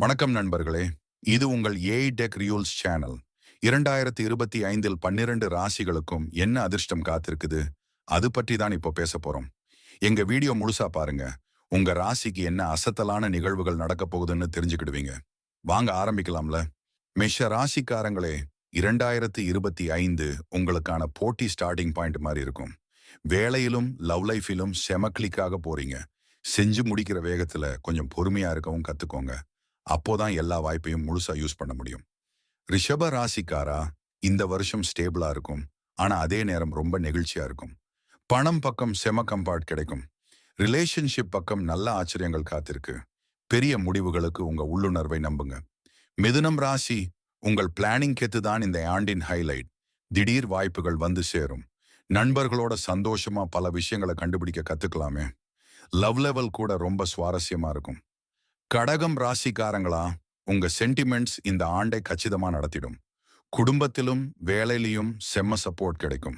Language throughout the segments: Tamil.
வணக்கம் நண்பர்களே. இது உங்கள் ஏஐ டெக் ரியூல்ஸ் சேனல் இரண்டாயிரத்தி இருபத்தி ஐந்தில் பன்னிரண்டு ராசிகளுக்கும் என்ன அதிர்ஷ்டம் காத்திருக்குது? அது பற்றி தான் இப்போ பேச போறோம். எங்க வீடியோ முழுசா பாருங்க. உங்க ராசிக்கு என்ன அசத்தலான நிகழ்வுகள் நடக்க போகுதுன்னு தெரிஞ்சுக்கிடுவீங்க. வாங்க ஆரம்பிக்கலாம்ல. மெஷ ராசிக்காரங்களே இரண்டாயிரத்தி இருபத்தி ஐந்து உங்களுக்கான போட்டி ஸ்டார்டிங் பாயிண்ட் மாதிரி இருக்கும். வேலையிலும் லவ் லைஃபிலும் செம கிளிக்காக போறீங்க. செஞ்சு முடிக்கிற வேகத்துல கொஞ்சம் பொறுமையா இருக்கவும் கத்துக்கோங்க. அப்போதான் எல்லா வாய்ப்பையும் முழுசா யூஸ் பண்ண முடியும். ரிஷப ராசிக்காரா இந்த வருஷம் ஸ்டேபிளா இருக்கும். ஆனா அதே நேரம் ரொம்ப நெகிழ்ச்சியா இருக்கும். பணம் பக்கம் செம கம்பார்ட் கிடைக்கும். ரிலேஷன்ஷிப் பக்கம் நல்ல ஆச்சரியங்கள் காத்திருக்கு. பெரிய முடிவுகளுக்கு உங்க உள்ளுணர்வை நம்புங்க. மிதுனம் ராசி உங்கள் பிளானிங் கெத்து தான் இந்த ஆண்டின் ஹைலைட் திடீர் வாய்ப்புகள் வந்து சேரும். நண்பர்களோட சந்தோஷமா பல விஷயங்களை கண்டுபிடிக்க கத்துக்கலாமே. லவ் லெவல் கூட ரொம்ப சுவாரஸ்யமா இருக்கும். கடகம் ராசிக்காரங்களா உங்க சென்டிமெண்ட்ஸ் இந்த ஆண்டை கச்சிதமா நடத்திடும். குடும்பத்திலும் வேலையிலும் செம்ம சப்போர்ட் கிடைக்கும்.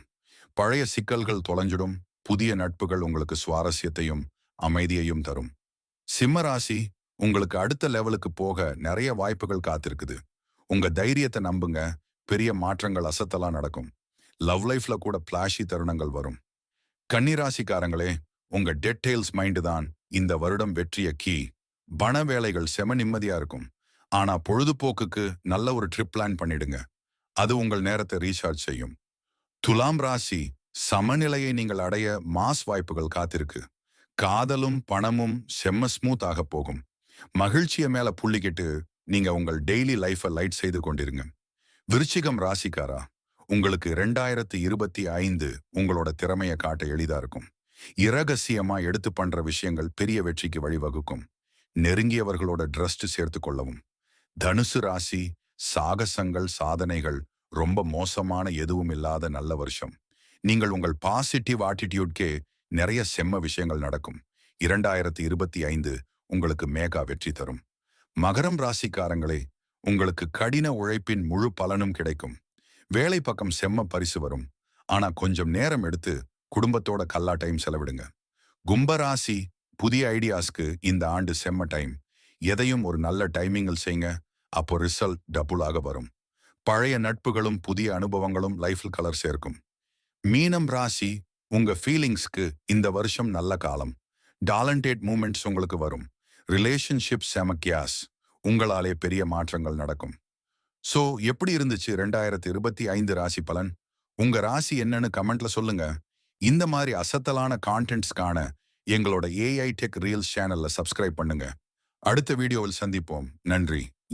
பழைய சிக்கல்கள் தொலைஞ்சிடும். புதிய நட்புகள் உங்களுக்கு சுவாரஸ்யத்தையும் அமைதியையும் தரும். சிம்ம ராசி உங்களுக்கு அடுத்த லெவலுக்கு போக நிறைய வாய்ப்புகள் காத்திருக்குது. உங்க தைரியத்தை நம்புங்க. பெரிய மாற்றங்கள் அசத்தலாம் நடக்கும். லவ் லைஃப்ல கூட பிளாஷி தருணங்கள் வரும். கன்னிராசிக்காரங்களே உங்க டெட்டெயில்ஸ் மைண்டு தான் இந்த வருடம் வெற்றிய கீ பண வேலைகள் செம நிம்மதியா இருக்கும். ஆனா பொழுதுபோக்குக்கு நல்ல ஒரு ட்ரிப் பிளான் பண்ணிடுங்க. அது உங்கள் நேரத்தை ரீசார்ஜ் செய்யும். துலாம் ராசி சமநிலையை நீங்கள் அடைய மாஸ் வாய்ப்புகள் காத்திருக்கு. காதலும் பணமும் செம்ம ஸ்மூத் ஆக போகும். மகிழ்ச்சிய மேல புள்ளிக்கிட்டு நீங்க உங்கள் டெய்லி லைஃபை லைட் செய்து கொண்டிருங்க. விருச்சிகம் ராசிக்காரா உங்களுக்கு ரெண்டாயிரத்து இருபத்தி ஐந்து உங்களோட திறமையை காட்ட எளிதா இருக்கும். இரகசியமா எடுத்து பண்ற விஷயங்கள் பெரிய வெற்றிக்கு வழிவகுக்கும். நெருங்கியவர்களோட ட்ரஸ்ட் சேர்த்து கொள்ளவும். தனுசு ராசி சாகசங்கள் சாதனைகள் ரொம்ப மோசமான எதுவும் இல்லாத நல்ல வருஷம். நீங்கள் உங்கள் பாசிட்டிவ் ஆட்டிடியூட்கே நிறைய செம்ம விஷயங்கள் நடக்கும். இரண்டாயிரத்தி இருபத்தி ஐந்து உங்களுக்கு மேகா வெற்றி தரும். மகரம் ராசிக்காரங்களே உங்களுக்கு கடின உழைப்பின் முழு பலனும் கிடைக்கும். வேலை பக்கம் செம்ம பரிசு வரும். ஆனா கொஞ்சம் நேரம் எடுத்து குடும்பத்தோட கல்லா டைம் செலவிடுங்க. கும்பராசி புதிய ஐடியாஸ்க்கு இந்த ஆண்டு செம்ம டைம். எதையும் ஒரு நல்ல டைமிங்கில் செய்யுங்க அப்போ ரிசல்ட் டபுளாக வரும். பழைய நட்புகளும் புதிய அனுபவங்களும் லைஃபில் கலர் சேர்க்கும். மீனம் ராசி உங்க ஃபீலிங்ஸ்க்கு இந்த வருஷம் நல்ல காலம். டாலண்டேட் மூமெண்ட்ஸ் உங்களுக்கு வரும். ரிலேஷன்ஷிப் செமக்கியாஸ் உங்களாலே பெரிய மாற்றங்கள் நடக்கும். சோ எப்படி இருந்துச்சு ரெண்டாயிரத்தி இருபத்தி ஐந்து ராசி பலன்? உங்க ராசி என்னன்னு கமெண்ட்ல சொல்லுங்க. இந்த மாதிரி அசத்தலான கான்டென்ட்ஸ்க்கான எங்களோட ஏஐ டெக் ரீல்ஸ் சேனல்ல சப்ஸ்கிரைப் பண்ணுங்க. அடுத்த வீடியோவில் சந்திப்போம். நன்றி.